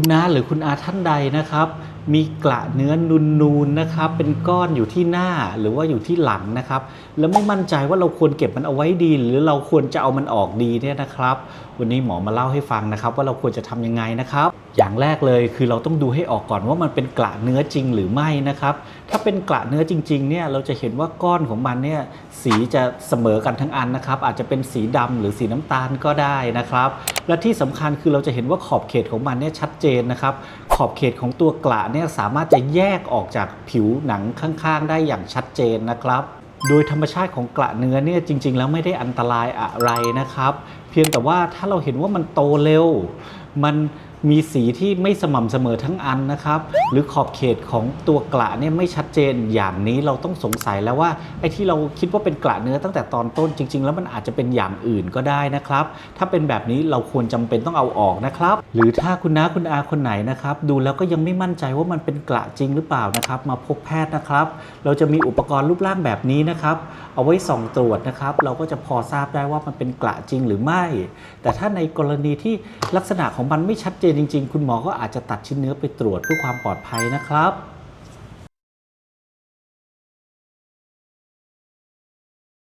คุณน้าหรือคุณอาท่านใดนะครับ มีกระเนื้อนูนๆนะครับ เป็นก้อนอยู่ที่หน้าหรือว่าอยู่ที่หลังนะครับ แล้วไม่มั่นใจว่าเราควรเก็บมันเอาไว้ดี หรือเราควรจะเอามันออกดีเนี่ยนะครับ วันนี้หมอมาเล่าให้ฟังนะครับ ว่าเราควรจะทำยังไงนะครับ อย่างแรกเลยคือเราต้องดูให้ออกก่อนว่ามันเป็นกระเนื้อจริงหรือไม่นะครับ ถ้าเป็นกระเนื้อจริงๆเนี่ยเราจะเห็นว่าก้อนของมันเนี่ยสีจะเสมอกันทั้งอันนะครับ อาจจะเป็นสีดำหรือสีน้ำตาลก็ได้นะครับ และที่สำคัญคือเราจะเห็นว่าขอบเขตของมันเนี่ยชัดเจนนะครับ ขอบเขตของตัวกระเนี่ยสามารถจะแยกออกจากผิวหนังข้างๆ ได้อย่างชัดเจนนะครับ โดยธรรมชาติของกระเนื้อเนี่ยจริง ๆ แล้วไม่ได้อันตรายอะไรนะครับ พียงแต่ว่าถ้าเราเห็นว่ามันโตเร็ว มันมีสีที่ไม่สม่ำเสมอทั้งอันนะครับ หรือขอบเขตของตัวกระเนี่ยไม่ชัดเจนอย่างนี้เราต้องสงสัยแล้วว่าไอ้ที่เราคิดว่าเป็นกระเนื้อตั้งแต่ตอนต้นจริง ๆ แล้วมันอาจจะเป็นอย่างอื่นก็ได้นะครับ ถ้าเป็นแบบนี้เราควรจำเป็นต้องเอาออกนะครับ หรือถ้าคุณน้าคุณอาคนไหนนะครับ ดูแล้วก็ยังไม่มั่นใจว่ามันเป็นกระจริงหรือเปล่านะครับ มาพบแพทย์นะครับ เราจะมีอุปกรณ์รูปร่างแบบนี้นะครับ เอาไว้ส่องตรวจนะครับ เราก็จะพอทราบได้ว่ามันเป็นกระจริงหรือไม่แต่ถ้าในกรณีที่ลักษณะของมันไม่ชัดเจนจริง ๆ คุณหมอก็อาจจะตัดชิ้นเนื้อไปตรวจเพื่อความปลอดภัยนะครับ